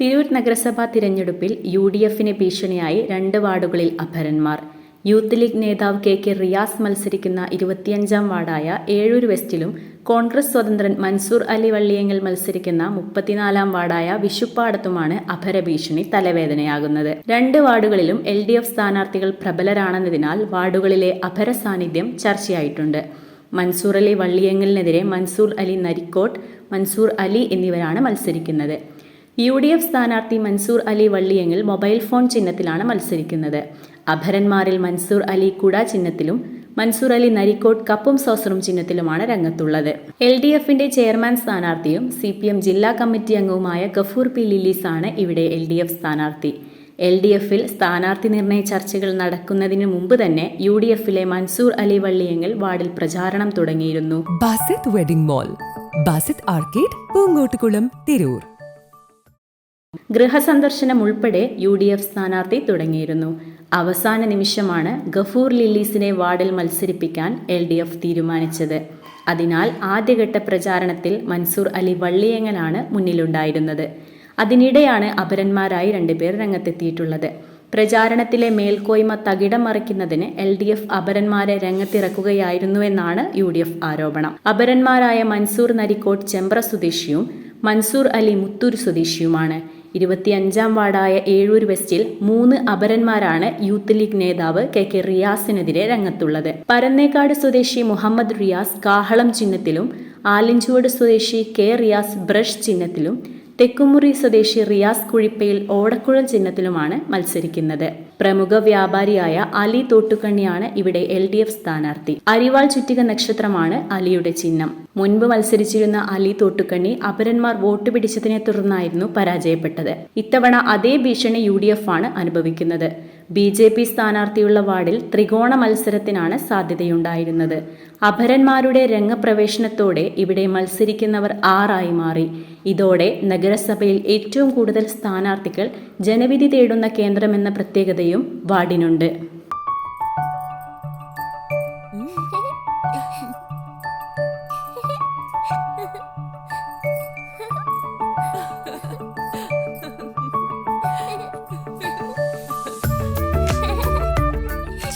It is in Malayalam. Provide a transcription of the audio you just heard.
തിരൂർ നഗരസഭാ തിരഞ്ഞെടുപ്പിൽ യു ഡി എഫിന് ഭീഷണിയായി രണ്ട് വാർഡുകളിൽ അപരന്മാർ യൂത്ത് ലീഗ് നേതാവ് കെ കെ റിയാസ് മത്സരിക്കുന്ന ഇരുപത്തിയഞ്ചാം വാർഡായ ഏഴൂർ വെസ്റ്റിലും കോൺഗ്രസ് സ്വതന്ത്രൻ മൻസൂർ അലി വള്ളിയങ്ങൽ മത്സരിക്കുന്ന മുപ്പത്തിനാലാം വാർഡായ വിഷുപ്പാടത്തുമാണ് അപരഭീഷണി തലവേദനയാകുന്നത്. രണ്ട് വാർഡുകളിലും എൽ ഡി എഫ് സ്ഥാനാർത്ഥികൾ പ്രബലരാണെന്നതിനാൽ വാർഡുകളിലെ അഭര സാന്നിധ്യം ചർച്ചയായിട്ടുണ്ട്. മൻസൂർ അലി വള്ളിയങ്ങലിനെതിരെ മൻസൂർ അലി നരിക്കോട്ട് മൻസൂർ അലി എന്നിവരാണ് മത്സരിക്കുന്നത്. യു ഡി എഫ് സ്ഥാനാർത്ഥി മൻസൂർ അലി വള്ളിയെങ്കിൽ മൊബൈൽ ഫോൺ ചിഹ്നത്തിലാണ് മത്സരിക്കുന്നത്. അഭരന്മാരിൽ മൻസൂർ അലി കുട ചിഹ്നത്തിലും മൻസൂർ അലി നരിക്കോട്ട് കപ്പും സോസറും ചിഹ്നത്തിലുമാണ് രംഗത്തുള്ളത്. എൽ ഡി എഫിന്റെ ചെയർമാൻ സ്ഥാനാർത്ഥിയും സി പി എം ജില്ലാ കമ്മിറ്റി അംഗവുമായ ഗഫൂർ പി ലില്ലീസ് ആണ് ഇവിടെ എൽ ഡി എഫ് സ്ഥാനാർത്ഥി. എൽ ഡി എഫിൽ സ്ഥാനാർത്ഥി നിർണയ ചർച്ചകൾ നടക്കുന്നതിന് മുമ്പ് തന്നെ യു ഡി എഫിലെ മൻസൂർ അലി വള്ളിയെങ്കിൽ വാർഡിൽ പ്രചാരണം തുടങ്ങിയിരുന്നു. Basith wedding mall Basith arcade Poonkottukulam Tirur. ഗൃഹസന്ദർശനം ഉൾപ്പെടെ യു ഡി എഫ് സ്ഥാനാർത്ഥി തുടങ്ങിയിരുന്നു. അവസാന നിമിഷമാണ് ഗഫൂർ ലില്ലീസിനെ വാർഡിൽ മത്സരിപ്പിക്കാൻ എൽ ഡി എഫ് തീരുമാനിച്ചത്. അതിനാൽ ആദ്യഘട്ട പ്രചാരണത്തിൽ മൻസൂർ അലി വള്ളിയങ്ങനാണ് മുന്നിലുണ്ടായിരുന്നത്. അതിനിടെയാണ് അപരന്മാരായി രണ്ടുപേർ രംഗത്തെത്തിയിട്ടുള്ളത്. പ്രചാരണത്തിലെ മേൽക്കോയ്മ തകിടം മറിക്കുന്നതിന് എൽ ഡി എഫ് അപരന്മാരെ രംഗത്തിറക്കുകയായിരുന്നുവെന്നാണ് യു ഡി എഫ് ആരോപണം. അപരന്മാരായ മൻസൂർ നരിക്കോട്ട് ചെമ്പ്ര സ്വദേശിയും മൻസൂർ അലി മുത്തൂർ സ്വദേശിയുമാണ്. ഇരുപത്തിയഞ്ചാം വാർഡായ ഏഴൂർ വെസ്റ്റിൽ മൂന്ന് അപരന്മാരാണ് യൂത്ത് ലീഗ് നേതാവ് കെ കെ റിയാസിനെതിരെ രംഗത്തുള്ളത്. പരന്നേക്കാട് സ്വദേശി മുഹമ്മദ് റിയാസ് കാഹളം ചിഹ്നത്തിലും ആലിഞ്ചുവട് സ്വദേശി കെ റിയാസ് ബ്രഷ് ചിഹ്നത്തിലും തെക്കുമുറി സ്വദേശി റിയാസ് കുഴിപ്പയിൽ ഓടക്കുഴൽ ചിഹ്നത്തിലുമാണ് മത്സരിക്കുന്നത്. പ്രമുഖ വ്യാപാരിയായ അലി തോട്ടുകണ്ണിയാണ് ഇവിടെ എൽ ഡി എഫ് സ്ഥാനാർത്ഥി. അരിവാൾ ചുറ്റിക നക്ഷത്രമാണ് അലിയുടെ ചിഹ്നം. മുൻപ് മത്സരിച്ചിരുന്ന അലി തോട്ടുകണ്ണി അപരന്മാർ വോട്ട് പിടിച്ചതിനെ തുടർന്നായിരുന്നു പരാജയപ്പെട്ടത്. ഇത്തവണ അതേ ഭീഷണി യു ആണ് അനുഭവിക്കുന്നത്. ബി ജെ പി സ്ഥാനാർത്ഥിയുള്ള വാർഡിൽ ത്രികോണ മത്സരത്തിനാണ് സാധ്യതയുണ്ടായിരുന്നത്. അപരന്മാരുടെ രംഗപ്രവേശനത്തോടെ ഇവിടെ മത്സരിക്കുന്നവർ ആറായി മാറി. ഇതോടെ നഗരസഭയിൽ ഏറ്റവും കൂടുതൽ സ്ഥാനാർത്ഥികൾ ജനവിധി തേടുന്ന കേന്ദ്രമെന്ന പ്രത്യേകതയും വാർഡിനുണ്ട്.